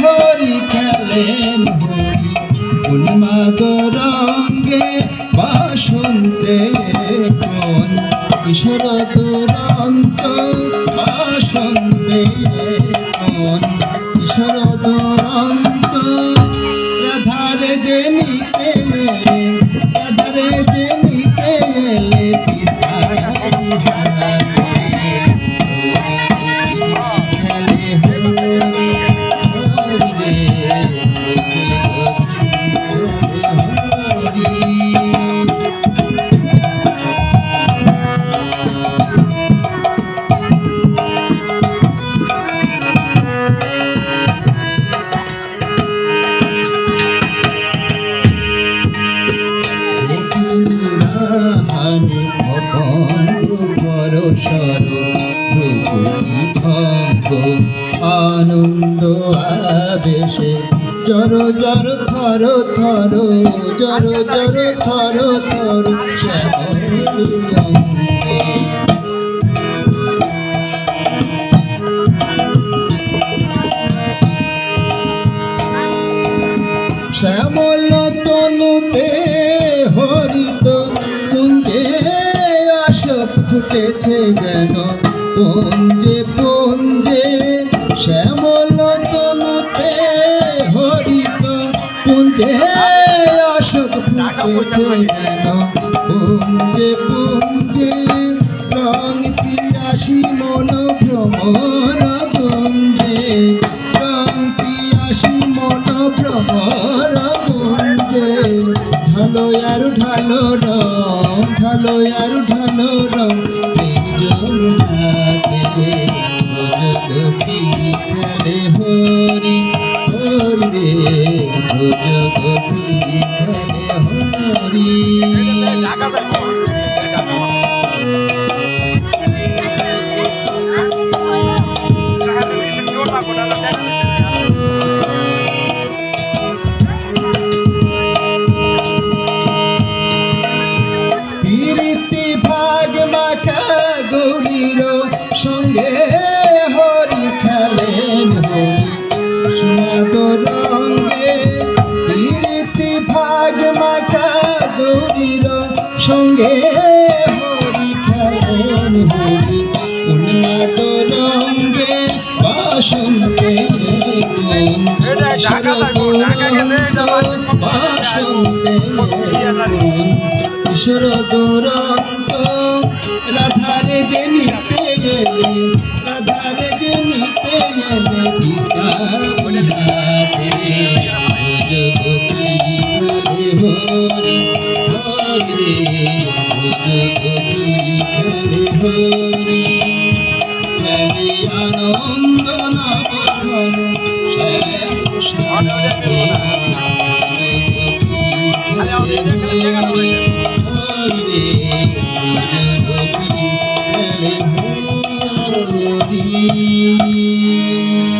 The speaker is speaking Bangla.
হরি খেলেন হরি উন্মাদ রঙ্গে বাসন্তে কোন? কিশোর দুরন্ত বাসন্তে কোন? কিশোর দুরন্ত, রাধার যে আনন্দ আবেশে। জর জর, থর থর, জর জর, থর থর শ্যামলী তনুতে হরিত কুঞ্জে আসক ফুটেছে যেন। পুঞ্জে ফুটেছে পুঞ্জে পুঞ্জে রং পিয়াসী মন ভ্রমর গুঞ্জে রং পিয়াসী মন ভ্রমর গুঞ্জে ঢালো আর ঢালো রং ঢালো আর ঢালো রং হরি হরি রে খেলে হরি প্রীতি ভাগ মাখা সঙ্গে সঙ্গে হরি খেলেন হরি উন্মাদ রঙ্গে বাসন্তে দুরন্ত রাধারে যে নিতে গেলে রাধারে যে নিতে গেলে বিস্কারি আনন্দ